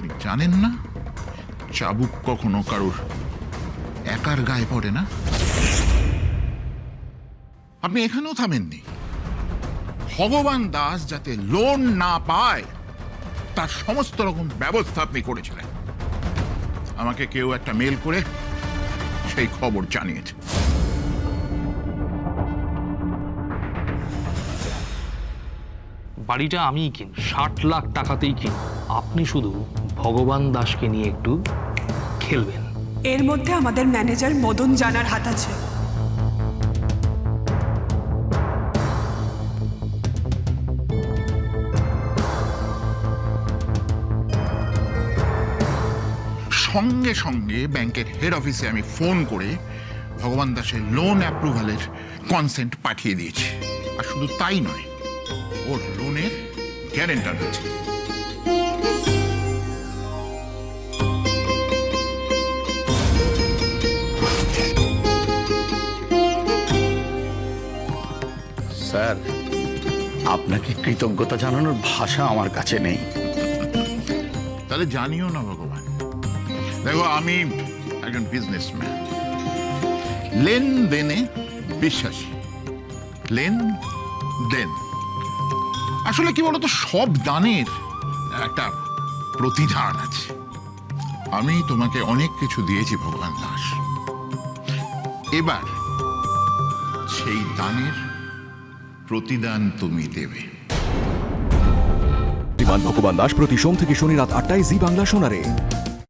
আপনি জানেন না? চাবুক কখনো কারোর একার গায়ে পড়ে না? আপনি এখানেও থামেননি। ভগবান দাস যাতে লোন না পায়, তার সমস্ত রকম ব্যবস্থা আপনি করেছিলেন। আমাকে কেউ একটা মেল করে সেই খবর জানিয়েছে। বাড়িটা আমিই কিন। ষাট লাখ টাকাতেই কিন। আপনি শুধু ভগবান দাসকে নিয়ে একটু খেলবেন। এর মধ্যে আমাদের ম্যানেজার মদন জানার হাত আছে। সঙ্গে সঙ্গে ব্যাংকের হেড অফিসে আমি ফোন করে ভগবান দাসের লোন অ্যাপ্রুভালের কনসেন্ট পাঠিয়ে দিয়েছি। আর শুধু তাই নয় ওর লোনের গ্যারেন্টার হয়েছে। স্যার আপনাকে কৃতজ্ঞতা জানানোর ভাষা আমার কাছে নেই। তাহলে জানিও না ভগবান। দেখো আমি একজন বিজনেসম্যান লেনদেনে বিশ্বাসী। লেন দেন আসলে কি বলতো, সব দানের একটা প্রতিদান আছে। আমি তোমাকে অনেক কিছু দিয়েছি, ভগবান দাস। এবার সেই দানের প্রতিদান তুমি দেবে। ভগবান দাস প্রতি সোম থেকে শনি রাত আটটায় জি বাংলা শোনারে